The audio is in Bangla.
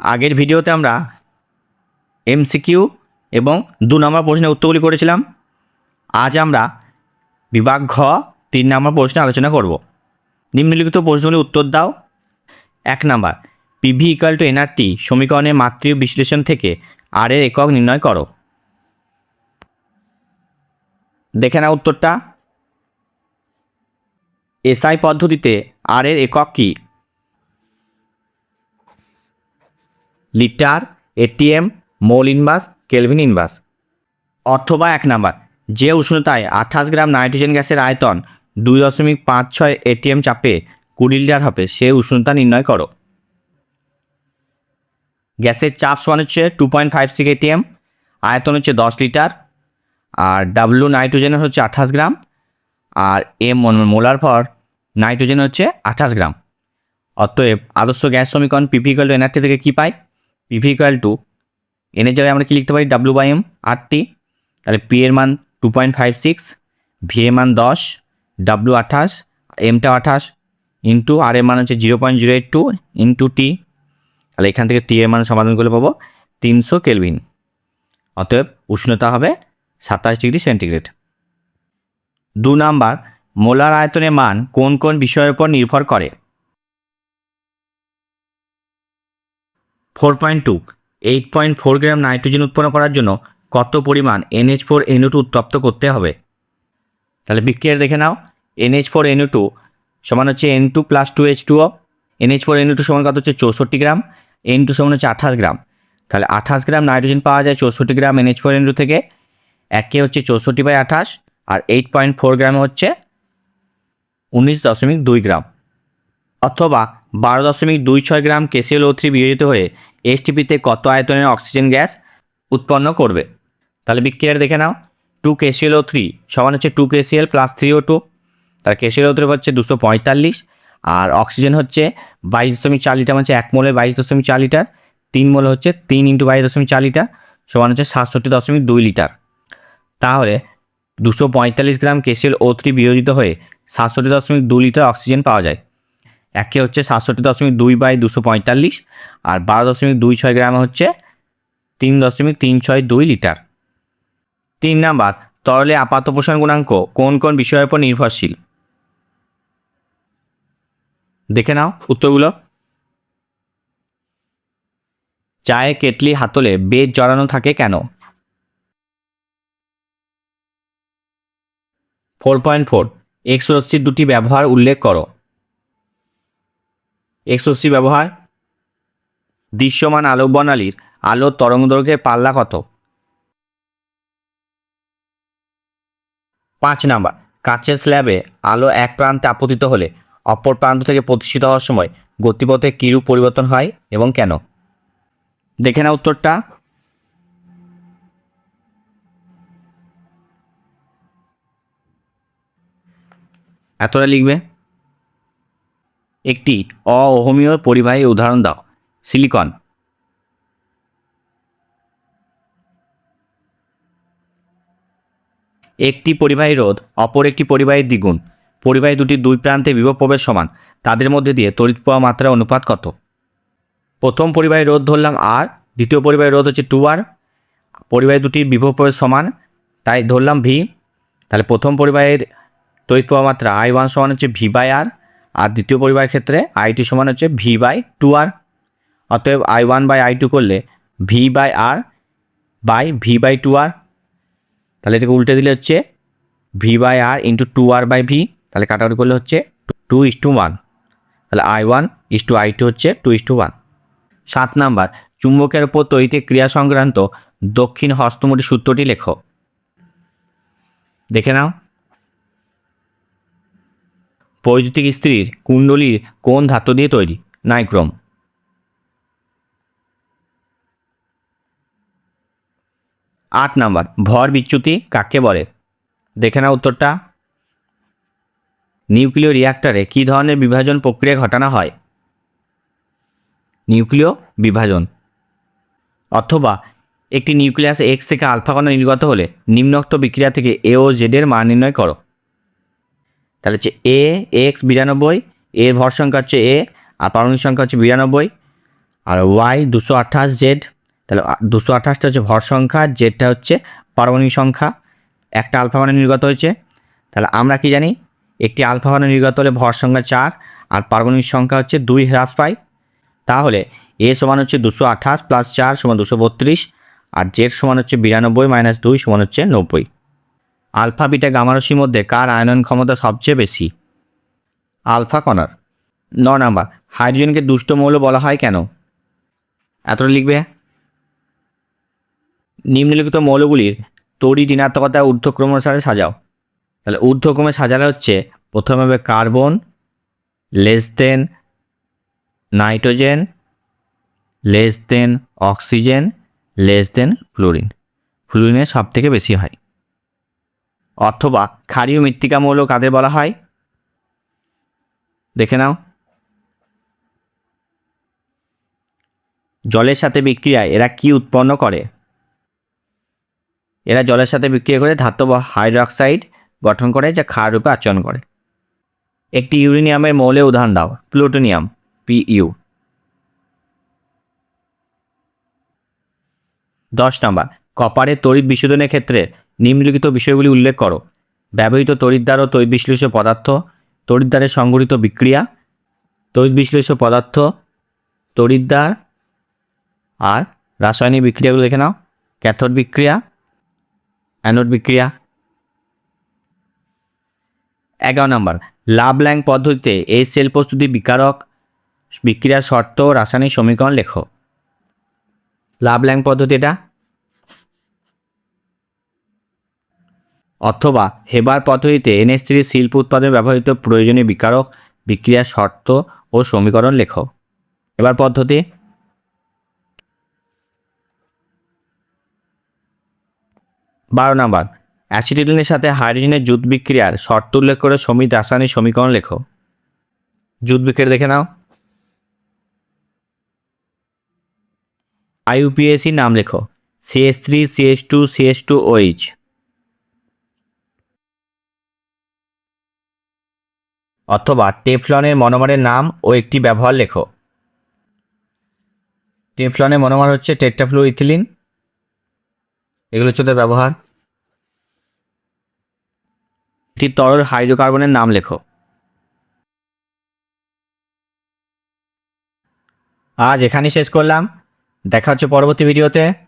আগের ভিডিওতে আমরা এমসিকিউ এবং দু নম্বর প্রশ্নের উত্তরগুলি করেছিলাম। আজ আমরা বিভাগ ঘ, তিন নম্বর প্রশ্নে আলোচনা করব। নিম্নলিখিত প্রশ্নগুলির উত্তর দাও। এক number PV equal to nRT সমীকরণের মাতৃ বিশ্লেষণ থেকে আর এর একক নির্ণয় করো। দেখে নাও উত্তরটা। এসআই পদ্ধতিতে আর এর একক কী? Litre, atm, mole inverse kelvin inverse অথবা এক নাম্বার, যে উষ্ণতায় আঠাশ গ্রাম নাইট্রোজেন গ্যাসের আয়তন দুই দশমিক পাঁচ ছয় এটিএম চাপে কুড়ি লিটার হবে, সে উষ্ণতা নির্ণয় করো। গ্যাসের চাপ সমান হচ্ছে two point five six atm, আয়তন হচ্ছে দশ লিটার, আর ডাব্লু নাইট্রোজেনের হচ্ছে আঠাশ গ্রাম, আর এম মোলার পর নাইট্রোজেন হচ্ছে আঠাশ গ্রাম। অতএব আদর্শ গ্যাস সমীকরণ পিপি ইকুয়াল এনআরটি থেকে কী পাই? পিভি ইকুয়াল টু এনের জায়গায় আমরা কি লিখতে পারি? ডাব্লু বাই এম আটটি তাহলে পি এর মান two point five six V এর মান দশ ডাব্লু আঠাশ এমটা আঠাশ ইন্টু আর এর মান হচ্ছে zero point zero eight two into T তাহলে এখান থেকে টি এর মান সমাধান করলে পাবো তিনশো কেলভিন অতএব উষ্ণতা হবে সাতাশ ডিগ্রি সেন্টিগ্রেড। দু নাম্বার, মোলার আয়তনের মান কোন কোন বিষয়ের উপর নির্ভর করে? Four point two eight point four gram nitrogen উৎপন্ন করার জন্য কত পরিমাণ এনএইচ ফোর এনও টু উত্তপ্ত করতে হবে? তাহলে বিক্রিয়া দেখে নাও। এনএইচ ফোর এনও টু সমান হচ্ছে N two plus two H two O NH four NO two সমান কত হচ্ছে চৌষট্টি গ্রাম এন টু সমান হচ্ছে আঠাশ গ্রাম। তাহলে আঠাশ গ্রাম নাইট্রোজেন পাওয়া যায় চৌষট্টি gram NH four N two থেকে। একে হচ্ছে চৌষট্টি বাই আঠাশ, আর এইট পয়েন্ট ফোর গ্রাম হচ্ছে উনিশ দশমিক দুই গ্রাম। অথবা বারো দশমিক দুই ছয় গ্রাম কেসিএল ও থ্রি বিয়োজিত হয়ে এসটিপিতে কত আয়তনের অক্সিজেন গ্যাস উৎপন্ন করবে? তাহলে বিক্রিয়ার দেখে নাও। টু কেসিএল ও থ্রি সমান হচ্ছে two KCl plus three O two তার কেসিএল ও থ্রি হচ্ছে দুশো পঁয়তাল্লিশ আর অক্সিজেন হচ্ছে বাইশ দশমিক চার লিটার হচ্ছে এক মোলে বাইশ দশমিক চার লিটার তিন মোল হচ্ছে তিন ইন্টু বাইশ দশমিক চার লিটার সমান হচ্ছে সাতষট্টি দশমিক দুই লিটার তাহলে দুশো পঁয়তাল্লিশ গ্রাম কেসিএল ও থ্রি বিয়োজিত হয়ে সাতষট্টি দশমিক দুই লিটার অক্সিজেন পাওয়া যায়। একে হচ্ছে সাতষট্টি দশমিক দুই বাই দুশো পঁয়তাল্লিশ আর বারো দশমিক দুই ছয় গ্রাম হচ্ছে তিন দশমিক তিন ছয় দুই লিটার। তিন নাম্বার, তরলে আপাত পোষণ গুণাঙ্ক কোন কোন বিষয়ের উপর নির্ভরশীল? দেখে নাও উত্তরগুলো। চায়ে কেটলি হাতলে বেদ জড়ানো থাকে কেন? ফোর পয়েন্ট ফোর, এক্স রশ্মির দুটি ব্যবহার উল্লেখ করো। এক্স রশ্মি ব্যবহার। দৃশ্যমান আলোক বর্ণালীর আলোর তরঙ্গদৈর্ঘ্যের পাল্লা কত? পাঁচ নাম্বার। কাঁচের স্ল্যাবে আলো এক প্রান্তে আপতিত হলে অপর প্রান্ত থেকে প্রতিষ্ঠিত হওয়ার সময় গতিপথে কিরূপ পরিবর্তন হয় এবং কেন? দেখে না উত্তরটা। এতটা লিখবে? একটি অহমীয় পরিবাহী উদাহরণ দাও, সিলিকন। একটি পরিবাহী রোধ, অপর একটি পরিবাহীর দ্বিগুণ। পরিবাহী দুটি দুই প্রান্তে বিভব প্রবেশ সমান। তাদের মধ্যে দিয়ে তড়িৎ প্রবাহ মাত্রার অনুপাত কত? প্রথম পরিবাহী রোধ ধরলাম আর, দ্বিতীয় পরিবাহী রোধ হচ্ছে টু আর পরিবাহী দুটির বিভব প্রবেশ সমান, তাই ধরলাম ভি তাহলে প্রথম পরিবাহের তড়িৎ প্রবাহ মাত্রা আই ওয়ান সমান হচ্ছে ভি বাই আর আর দ্বিতীয় পরিবাহের ক্ষেত্রে আই টু সমান হচ্ছে ভি বাই টু আর অতএব I one by I two করলে V by R by V by two R তাহলে এটাকে উল্টে দিলে হচ্ছে V by R into two R by V তাহলে কাটাকুটি করলে হচ্ছে টু ইস টু ওয়ান তাহলে I one is to I two হচ্ছে টু ইস টু ওয়ান সাত নাম্বার, চুম্বকের উপর তৈরিতে ক্রিয়া সংক্রান্ত দক্ষিণ হস্তমুটি সূত্রটি লেখো। দেখে নাও। বৈদ্যুতিক স্ত্রীর কুণ্ডলীর কোন ধাতু দিয়ে তৈরি? নাইক্রোম। আট নাম্বার, ভর বিচ্যুতি কাকে বলে? দেখে না উত্তরটা। নিউক্লিয় রিয়াক্টরে কী ধরনের বিভাজন প্রক্রিয়া ঘটানো হয়? নিউক্লিয় বিভাজন। অথবা একটি নিউক্লিয়াস এক্স থেকে আলফা কণা নির্গত হলে নিম্নোক্ত বিক্রিয়া থেকে এ ও জেডের মান নির্ণয় করো। তাহলে হচ্ছে এ এক্স বিরানব্বই এর ভর সংখ্যা হচ্ছে এ আর পারমাণবিক সংখ্যা হচ্ছে বিরানব্বই, আর ওয়াই দুশো আঠাশ জেড তাহলে দুশো আঠাশটা হচ্ছে ভর সংখ্যা জেডটা হচ্ছে পারমাণবিক সংখ্যা, একটা আলফা মানে নির্গত হয়েছে, তাহলে আমরা কি জানি, একটি আলফা মানে নির্গত হলে ভর সংখ্যা চার, আর পারমাণবিক সংখ্যা হচ্ছে দুই হ্রাস পায় তাহলে এ সমান হচ্ছে দুশো আঠাশ প্লাস চার সমান দুশো বত্রিশ, আর জেড সমান হচ্ছে বিরানব্বই মাইনাস দুই সমান হচ্ছে নব্বই। আলফা বিটা গামারসির মধ্যে কার আয়নন ক্ষমতা সবচেয়ে বেশি? আলফা কণার। ন নাম্বার, হাইড্রোজেনকে দুষ্ট মৌল বলা হয় কেন? এতটা লিখবে? নিম্নলিখিত মৌলগুলির তড়ি ঋণাত্মকতা ঊর্ধ্বক্রম অনুসারে সাজাও। তাহলে ঊর্ধ্বক্রমে সাজালে হচ্ছে প্রথমে হবে carbon less than nitrogen less than oxygen less than fluorine ফ্লোরিনের সব থেকে বেশি হয়। অথবা ক্ষারীয় মৃত্তিকা মৌল কাদের বলা হয়? দেখে নাও। জলের সাথে বিক্রিয়ায় এরা কি উৎপন্ন করে? এরা জলের সাথে বিক্রিয়া করে ধাতব হাইড্রক্সাইড গঠন করে, যা ক্ষার রূপে আচরণ করে। একটি ইউরেনিয়ামের মৌলের উদাহরণ দাও, প্লুটোনিয়াম পিইউ দশ নম্বর, কপারের তড়িৎ বিশোধনের ক্ষেত্রে নিম্নলিখিত বিষয়গুলি উল্লেখ করো। ব্যবহৃত তড়িৎদ্বার ও তড়িৎ বিশ্লেষ্য পদার্থ, তড়িৎদ্বারে সংঘটিত বিক্রিয়া তড়িৎ বিশ্লেষ্য পদার্থ, তড়িৎদ্বার, আর রাসায়নিক বিক্রিয়াগুলো দেখে নাও। ক্যাথোড বিক্রিয়া, অ্যানোড বিক্রিয়া। এগারো নম্বর লাভ ল্যাং পদ্ধতিতে এই সেল প্রস্তুতি বিকারক বিক্রিয়ার শর্ত রাসায়নিক সমীকরণ লেখো। লাভ ল্যাং পদ্ধতি এটা। অথবা হেবার পদ্ধতিতে এনএস থ্রি শিল্প উৎপাদনে ব্যবহৃত প্রয়োজনীয় বিকারক, বিক্রিয়ার শর্ত ও সমীকরণ লেখো। এবার পদ্ধতি। বারো নাম্বার। অ্যাসিটিলিনের সাথে হাইড্রোজেনের জুট বিক্রিয়ার শর্ত উল্লেখ করে সমিত রাসায়নিক সমীকরণ লেখো। জুট বিক্রিয়া দেখে নাও। আইইউপিএসি নাম লেখো। CH three CH two CH two OH অথবা টেফলনের মনোমারের নাম ও একটি ব্যবহার লেখো। টেফলনের মনোমার হচ্ছে টেট্রাফ্লু ইথিলিন এগুলো হচ্ছে ব্যবহার। একটি তরল হাইড্রোকার্বনের নাম লেখো। আজ এখানেই শেষ করলাম। দেখা হচ্ছে পরবর্তী ভিডিওতে।